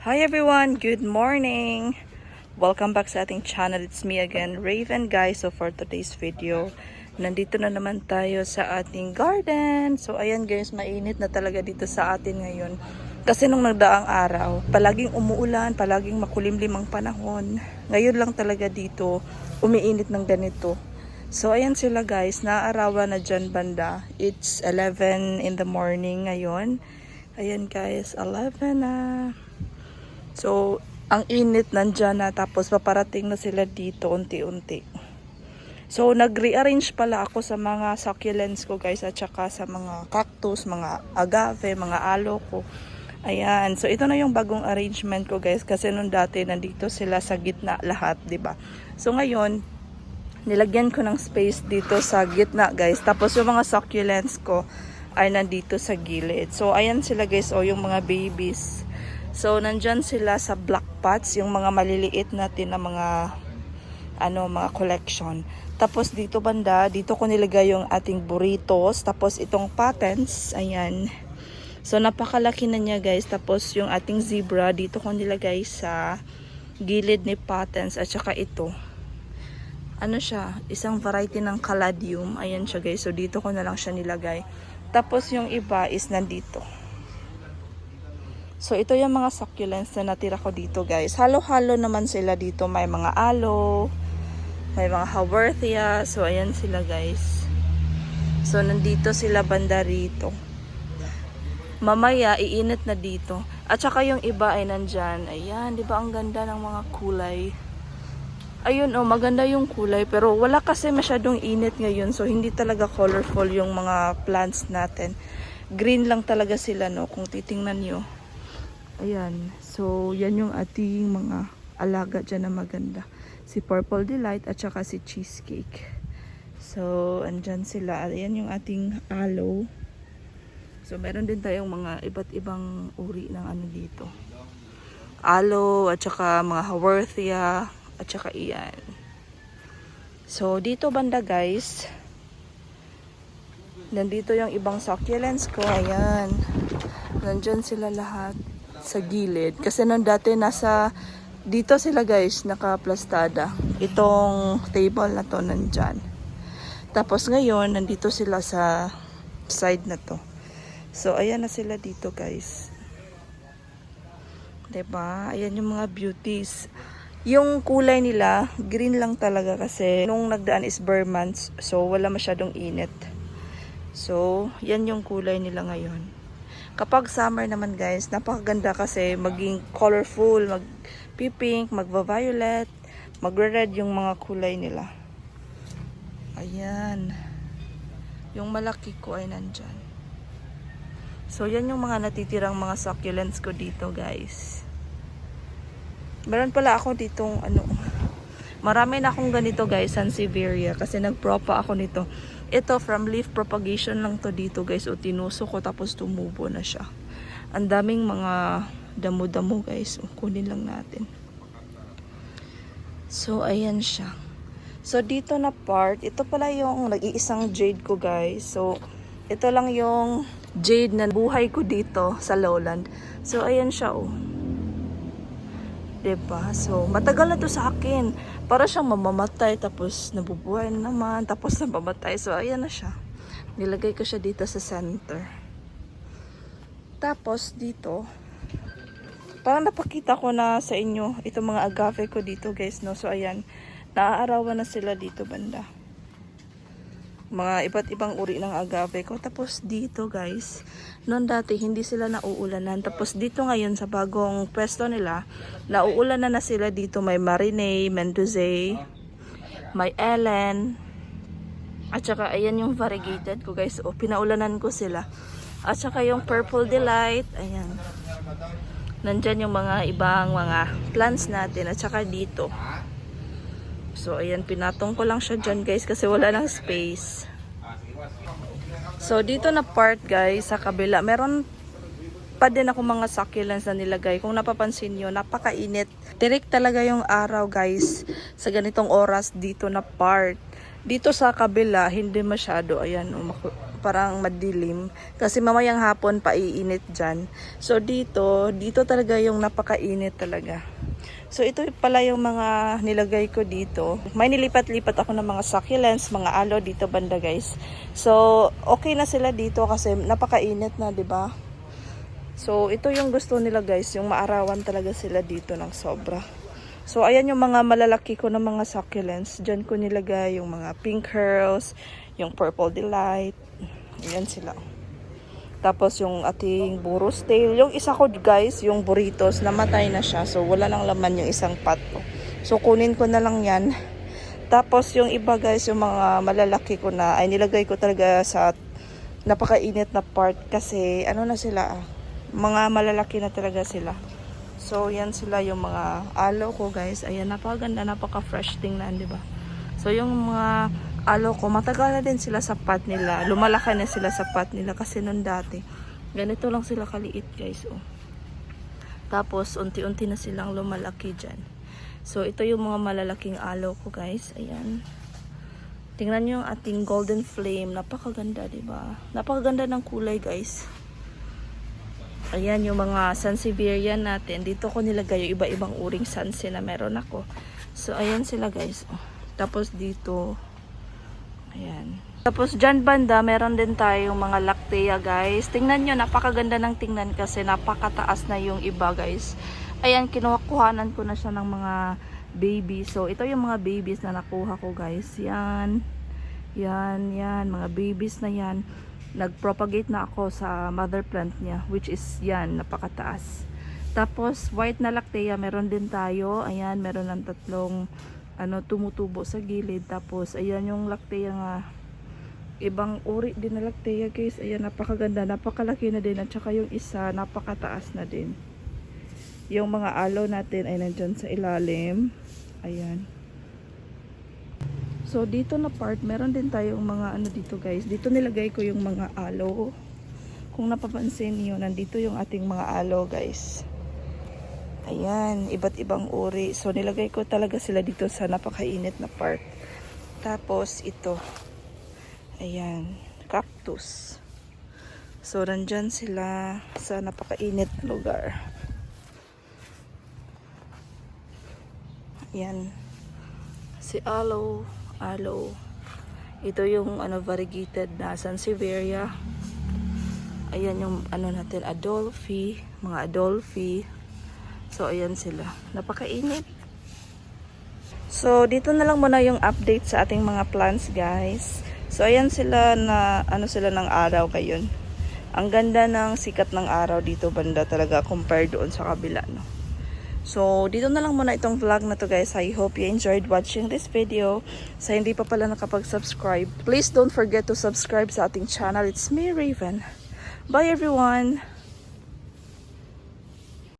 Hi everyone, good morning. Welcome back sa ating channel. It's me again, Raven guys. So for today's video, nandito na naman tayo sa ating garden. So ayan guys, mainit na talaga dito sa atin ngayon. Kasi nung nagdaang araw, palaging umuulan, palaging makulimlim ang panahon. Ngayon lang talaga dito, umiinit ng ganito. So ayan sila guys, naaarawan na dyan banda. It's 11 in the morning ngayon. Ayan guys, 11 na. So, ang init nandyan na tapos paparating na sila dito unti-unti. So, nag-rearrange pala ako sa mga succulents ko guys at saka sa mga cactus, mga agave, mga alo ko. Ayan. So, ito na yung bagong arrangement ko guys kasi nung dati nandito sila sa gitna lahat, ba So, ngayon, nilagyan ko ng space dito sa gitna guys. Tapos yung mga succulents ko ay nandito sa gilid. So ayan sila guys o yung mga babies. So nandyan sila sa black pots, yung mga maliliit natin na mga ano, mga collection. Tapos dito banda, dito ko nilagay yung ating burritos. Tapos itong patents, ayan. So napakalaki na niya guys. Tapos yung ating zebra, dito ko nilagay sa gilid ni patents at saka ito ano siya, isang variety ng caladium. Ayan siya guys. So dito ko na lang siya nilagay. Tapos yung iba is nandito. So ito yung mga succulents na natira ko dito guys. Halo-halo naman sila dito. May mga aloe, may mga haworthia. So ayan sila guys. So nandito sila banda rito. Mamaya iinit na dito. At saka yung iba ay nandyan. Ayan, di ba ang ganda ng mga kulay. Ayun oh, maganda yung kulay pero wala kasi masyadong init ngayon so hindi talaga colorful yung mga plants natin. Green lang talaga sila no kung titingnan nyo. Ayan. So yan yung ating mga alaga dyan na maganda. Si Purple Delight at saka si Cheesecake. So andyan sila. Ayan yung ating aloe. So meron din tayong mga iba't ibang uri ng ano dito. Aloe at saka mga haworthia at saka iyan. So, dito banda guys, nandito yung ibang succulents ko. Ayan. Nandyan sila lahat sa gilid. Kasi nung dati nasa, dito sila guys, nakaplastada. Itong table na to nandyan. Tapos ngayon, nandito sila sa side na to. So, ayan na sila dito guys. 'Di ba? Ayan yung mga beauties. Yung kulay nila, green lang talaga kasi nung nagdaan is bare months, so wala masyadong init. So, yan yung kulay nila ngayon. Kapag summer naman guys, napakaganda kasi maging colorful, mag pink, magva-violet, magre-red yung mga kulay nila. Ayan. Yung malaki ko ay nandyan. So, yan yung mga natitirang mga succulents ko dito guys. Meron pala ako ditong ano. Marami na akong ganito guys, Sansevieria kasi nagpropa ako nito. Ito from leaf propagation lang to dito guys. O tinuso ko tapos tumubo na siya. Ang daming mga damo-damo guys. O, kunin lang natin. So ayan siya. So dito na part, ito pala yung nag-iisang jade ko guys. So ito lang yung jade na buhay ko dito sa lowland. So ayan siya oh. 'Di ba? So, matagal na to sa akin. Para siyang mamamatay, tapos nabubuhay na naman, tapos namamatay. So, ayan na siya. Nilagay ko siya dito sa center. Tapos, dito, parang napakita ko na sa inyo, itong mga agave ko dito, guys, no? So, ayan, naaarawan na sila dito, banda. Mga iba't ibang uri ng agave ko. Tapos, dito, guys, noon dati hindi sila nauulanan. Tapos dito ngayon sa bagong pwesto nila, nauulanan na sila dito. May Marine, Mendoza, may Ellen. At saka ayan yung variegated ko guys. O pinaulanan ko sila. At saka yung Purple Delight. Ayan. Nandyan yung mga ibang mga plants natin. At saka dito. So ayan, pinatong ko lang siya dyan guys kasi wala nang space. So, dito na part guys, sa kabila, meron pa din ako mga succulents na nilagay. Kung napapansin nyo, napakainit. Direct talaga yung araw guys, sa ganitong oras dito na part. Dito sa kabila, hindi masyado. Ayan, parang madilim. Kasi mamayang hapon paiinit dyan. So dito, dito talaga yung napakainit talaga. So ito pala yung mga nilagay ko dito. May nilipat-lipat ako ng mga succulents, mga alo dito banda guys. So okay na sila dito kasi napakainit na, 'di ba? So ito yung gusto nila guys, yung maarawan talaga sila dito ng sobra. So ayan yung mga malalaki ko na mga succulents. Diyan ko nilagay yung mga pink curls, yung purple delight. Ayan sila. Tapos yung ating burros tail. Yung isa ko guys, yung burritos, namatay na siya. So wala nang laman yung isang pot ko. So kunin ko na lang yan. Tapos yung iba guys, yung mga malalaki ko na, ay nilagay ko talaga sa napakainit na part kasi ano na sila ah, mga malalaki na talaga sila. So yan sila yung mga alo ko guys. Ayan, napakaganda, napaka-fresh tingnan, di ba? So yung mga alo ko, matagal na din sila sa pot nila. Lumalaki na sila sa pot nila kasi nung dati. Ganito lang sila kaliit guys. Oh. Tapos unti-unti na silang lumalaki dyan. So ito yung mga malalaking alo ko guys. Ayan. Tingnan nyo yung ating golden flame. Napakaganda, ba? Napakaganda ng kulay guys. Ayan yung mga Sansevieria natin. Dito ko nilagay yung iba-ibang uring sanse na meron ako. So ayan sila guys. Oh. Tapos dito, ayan. Tapos dyan banda, meron din tayong mga lactea guys. Tingnan nyo, napakaganda ng tingnan kasi napakataas na yung iba guys. Ayan, kinuha-kuhanan ko na siya ng mga baby. So ito yung mga babies na nakuha ko guys. Yan. Yan, yan. Mga babies na yan nagpropagate na ako sa mother plant niya which is yan napakataas tapos white na lactea meron din tayo ayan meron ng tatlong ano tumutubo sa gilid. Tapos ayan yung lactea nga. Ibang uri din na lactea guys. Ayan napakaganda. Napakalaki na din. At saka yung isa napakataas na din. Yung mga aloe natin ay nandyan sa ilalim. Ayan. So, dito na part, meron din tayong mga ano dito guys. Dito nilagay ko yung mga aloe. Kung napapansin niyo nandito yung ating mga aloe guys. Ayan, iba't ibang uri. So, nilagay ko talaga sila dito sa napakainit na part. Tapos, ito. Ayan, cactus. So, nandyan sila sa napakainit na lugar. Ayan. Si aloe aloe. Ito yung ano variegated na Sansevieria. Ayan yung ano natin Adolphi, mga Adolphi. So ayan sila. Napakainit. So dito na lang muna yung update sa ating mga plants, guys. So ayan sila na ano sila ng araw ngayon. Ang ganda ng sikat ng araw dito banda talaga compared doon sa kabila, no. So, dito na lang muna itong vlog na to guys. I hope you enjoyed watching this video. Sa hindi pa pala nakapag-subscribe, please don't forget to subscribe sa ating channel. It's me, Raven. Bye everyone!